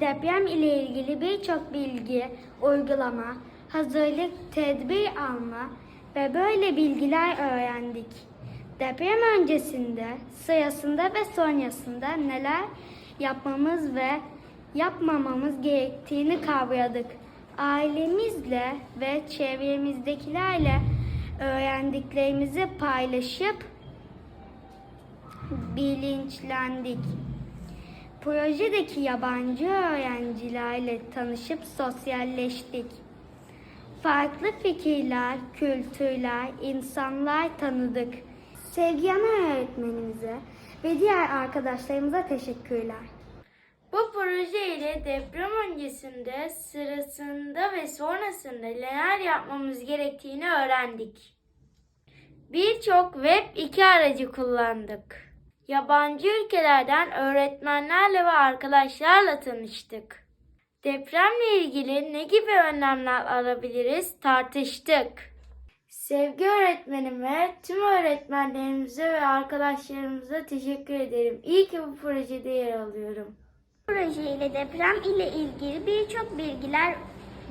deprem ile ilgili birçok bilgi, uygulama, hazırlık, tedbir alma ve böyle bilgiler öğrendik. Deprem öncesinde, sırasında ve sonrasında neler yapmamız ve yapmamamız gerektiğini kavradık. Ailemizle ve çevremizdekilerle öğrendiklerimizi paylaşıp bilinçlendik. Projedeki yabancı öğrencilerle tanışıp sosyalleştik. Farklı fikirler, kültürler, insanlar tanıdık. Sevgi ana öğretmenimize ve diğer arkadaşlarımıza teşekkürler. Bu proje ile deprem öncesinde, sırasında ve sonrasında neler yapmamız gerektiğini öğrendik. Birçok web 2 aracı kullandık. Yabancı ülkelerden öğretmenlerle ve arkadaşlarla tanıştık. Depremle ilgili ne gibi önlemler alabiliriz tartıştık. Sevgi öğretmenime, tüm öğretmenlerimize ve arkadaşlarımıza teşekkür ederim. İyi ki bu projede yer alıyorum. Proje ile deprem ile ilgili birçok bilgiler,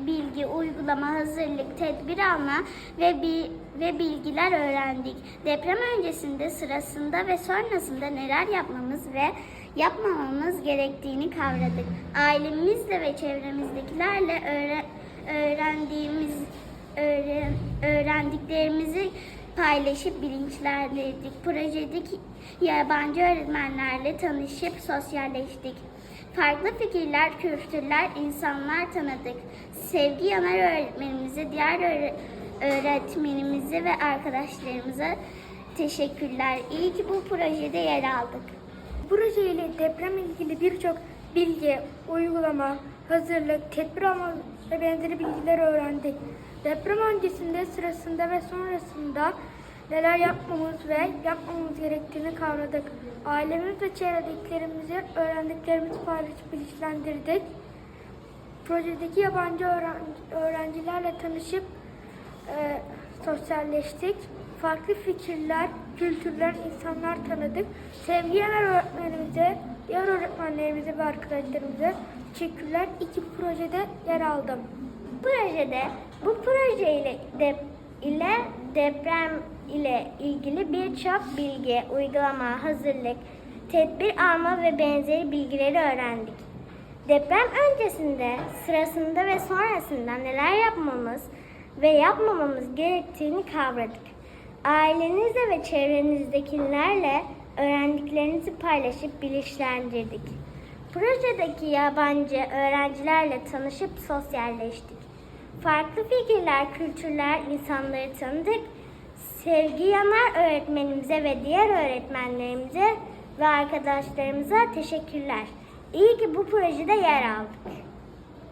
bilgi, uygulama, hazırlık, tedbir alma ve bi- ve bilgiler öğrendik. Deprem öncesinde, sırasında ve sonrasında neler yapmamız ve yapmamamız gerektiğini kavradık. Ailemizle ve çevremizdekilerle öğre- öğrendiğimiz öğren- öğrendiklerimizi paylaşıp bilinçlendirdik. Projedeki yabancı öğretmenlerle tanışıp sosyalleştik. Farklı fikirler, kültürler, insanlar tanıdık. Sevgi yanar öğretmenimize, diğer öğre- öğretmenimize ve arkadaşlarımıza teşekkürler. İyi ki bu projede yer aldık. Proje ile deprem ilgili birçok bilgi, uygulama, hazırlık, tedbir alma ve benzeri bilgiler öğrendik. Deprem öncesinde, sırasında ve sonrasında neler yapmamız ve yapmamamız gerektiğini kavradık. Ailemiz ve çevredekilerimizi öğrendiklerimizi bilinçlendirdik. Projedeki yabancı öğren- öğrencilerle tanışıp e, sosyalleştik. Farklı fikirler, kültürler, insanlar tanıdık. Sevgi Yener öğretmenimize, diğer öğretmenlerimize ve arkadaşlarımıza teşekkürler. İki projede yer aldım. Projede bu proje ile, dep- ile deprem ile ilgili birçok bilgi, uygulama, hazırlık, tedbir alma ve benzeri bilgileri öğrendik. Deprem öncesinde, sırasında ve sonrasında neler yapmamız ve yapmamamız gerektiğini kavradık. Ailenizle ve çevrenizdekilerle öğrendiklerinizi paylaşıp bilinçlendirdik. Projedeki yabancı öğrencilerle tanışıp sosyalleştik. Farklı fikirler, kültürler, insanları tanıdık. Sevgi Yanar öğretmenimize ve diğer öğretmenlerimize ve arkadaşlarımıza teşekkürler. İyi ki bu projede yer aldık.